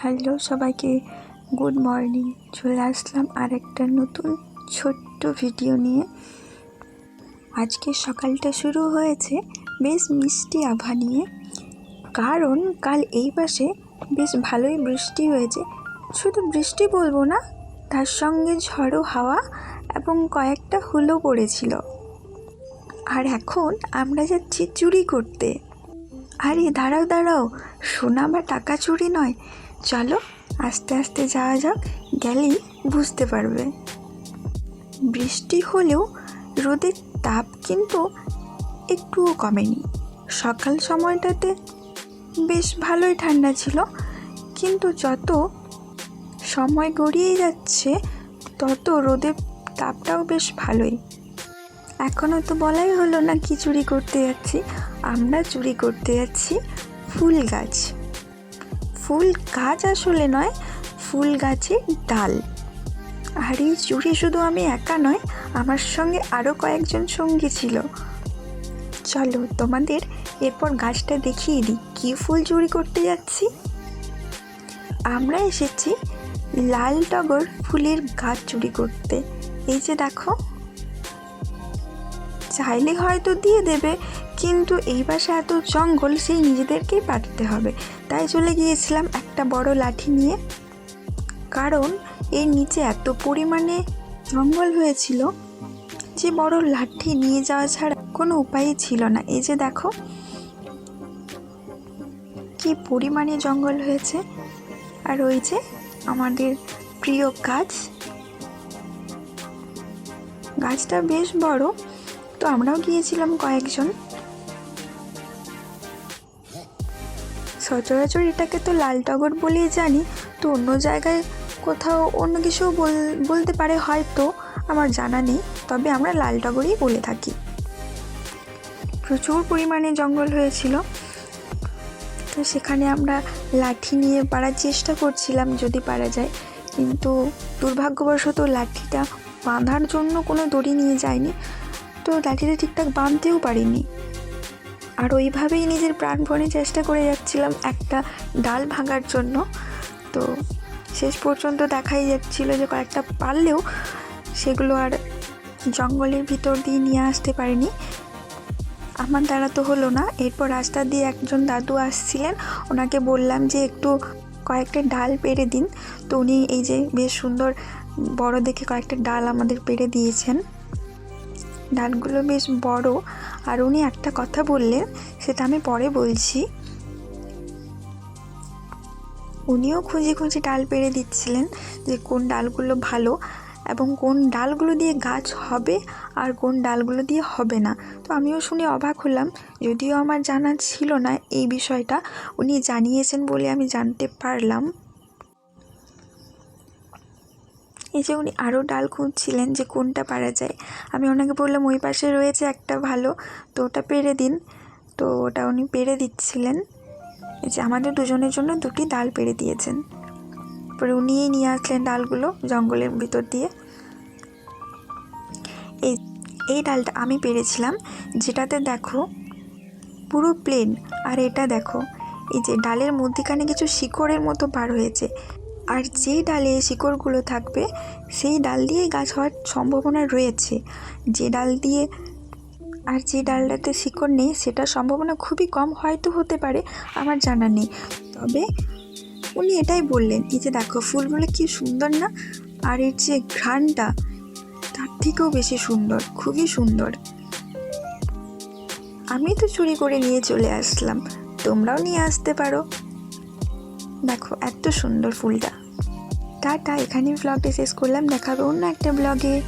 Hello সবাইকে good morning চলে আসলাম আর একটা নতুন ছোট্ট ভিডিও নিয়ে। আজকে সকালটা শুরু হয়েছে বেশ মিষ্টি আভা নিয়ে। কারণ কাল এই পাশে বেশ ভালোই বৃষ্টি হয়েছে। শুধু বৃষ্টি বলব না, তার সঙ্গে ঝড়ো হাওয়া এবং কয়েকটা হুলো পড়েছিল। আর এখন আমরা যাচ্ছি চুরি করতে। আরে দাঁড়াও দাঁড়াও, সোনা বা টাকা চুরি নয়। চলো আস্তে আস্তে যাওয়া যাক, গেলেই বুঝতে পারবে। বৃষ্টি হলেও রোদের তাপ কিন্তু একটুও কমেনি। সকাল সময়টাতে বেশ ভালোই ঠান্ডা ছিল, কিন্তু যত সময় গড়িয়ে যাচ্ছে, তত রোদের তাপটাও বেশ ভালোই। এখনও তো বলাই হলো না কি চুরি করতে যাচ্ছি। আমরা চুরি করতে যাচ্ছি ফুল গাছ। ফুল গাছ আসলে নয়, ফুল গাছের ডাল। আর এই চুরি শুধু আমি একা নয়, আমার সঙ্গে আরও কয়েকজন সঙ্গী ছিল। চলো তোমাদের এরপর গাছটা দেখিয়ে দিই, কী ফুল চুরি করতে যাচ্ছি? আমরা এসেছি লাল টগর ফুলের গাছ চুরি করতে। এই যে দেখো। চাইলে হয়তো দিয়ে দেবে কিন্তু এই পাশে এত জঙ্গল, সেই নিজেদেরকেই পাঠাতে হবে। তাই চলে গিয়েছিলাম একটা বড় লাঠি নিয়ে। কারণ এর নিচে এত পরিমাণে জঙ্গল হয়েছিল যে বড় লাঠি নিয়ে যাওয়া ছাড়া কোনো উপায়ই ছিল না। এই যে দেখো, কি পরিমাণে জঙ্গল হয়েছে। আর ওই যে আমাদের প্রিয় গাছ। গাছটা বেশ বড়। তো আমরাও গিয়েছিলাম কয়েকজন। সচরাচর এটাকে তো লাল টগর বলেই জানি, তো অন্য জায়গায় কোথাও অন্য কিছু বলতে পারে হয়তো, আমার জানা নেই, তবে আমরা লাল টগরই বলে থাকি। প্রচুর পরিমাণে জঙ্গল হয়েছিল, তো সেখানে আমরা লাঠি নিয়ে পারার চেষ্টা করছিলাম যদি পারা যায়, কিন্তু দুর্ভাগ্যবশত লাঠিটা বাঁধার জন্য কোনো দড়ি নিয়ে যায়নি, তো লাঠিটা ঠিকঠাক বাঁধতেও পারিনি। আর ওইভাবেই নিজের প্রাণপণে চেষ্টা করে যাচ্ছিলাম একটা ডাল ভাঙার জন্য। তো শেষ পর্যন্ত দেখাই যাচ্ছিল যে কয়েকটা পারলেও সেগুলো আর জঙ্গলের ভিতর দিয়ে নিয়ে আসতে পারিনি। আমার দ্বারা তো হলো না। এরপর রাস্তা দিয়ে একজন দাদু আসছিলেন। ওনাকে বললাম যে একটু কয়েকটা ডাল পেরে দিন। তো উনি এই যে বেশ সুন্দর বড় দেখে কয়েকটা ডাল আমাদের পেরে দিয়েছেন। ডালগুলো বেশ বড়। আর উনি একটা কথা বললেন, সেটা আমি পরে বলছি। উনিও খুঁজে খুঁজে ডাল পেরে দিচ্ছিলেন যে কোন ডালগুলো ভালো এবং কোন ডালগুলো দিয়ে গাছ হবে আর কোন ডালগুলো দিয়ে হবে না। তো আমিও শুনে অবাক হলাম, যদিও আমার জানা ছিল না এই বিষয়টা। উনি জানিয়েছেন বলে আমি জানতে পারলাম। এই যে উনি আরও ডাল খুঁজছিলেন যে কোনটা পারা যায়। আমি ওনাকে বললাম, ওই পাশে রয়েছে একটা ভালো, তো ওটা পেরে দিন। তো ওটা উনি পেরে দিচ্ছিলেন। এই যে আমাদের দুজনের জন্য দুটি ডাল পেরে দিয়েছেন। পরে উনিই নিয়ে আসলেন ডালগুলো জঙ্গলের ভিতর দিয়ে। এই এই ডালটা আমি পেরেছিলাম। যেটাতে দেখো পুরো প্লেন আর এটা দেখো, এই যে ডালের মধ্যিখানে কিছু শিকড়ের মতো বার হয়েছে। আর যে ডালে শিকড়গুলো থাকবে, সেই ডাল দিয়ে গাছ হওয়ার সম্ভাবনা রয়েছে। যে ডাল দিয়ে আর যে ডালটাতে শিকড় নেই, সেটার সম্ভাবনা খুবই কম হয়তো হতে পারে, আমার জানা নেই। তবে উনি এটাই বললেন, এই যে দেখো, ফুলগুলো কি সুন্দর না? আর এর যে ঘ্রাণটা, তার থেকেও বেশি সুন্দর, খুবই সুন্দর। আমি তো চুরি করে নিয়ে চলে আসলাম, তোমরাও নিয়ে আসতে পারো। দেখো এত সুন্দর ফুলটা। টাটা এখানেই ব্লগটি শেষ করলাম। দেখাবে অন্য একটা ব্লগে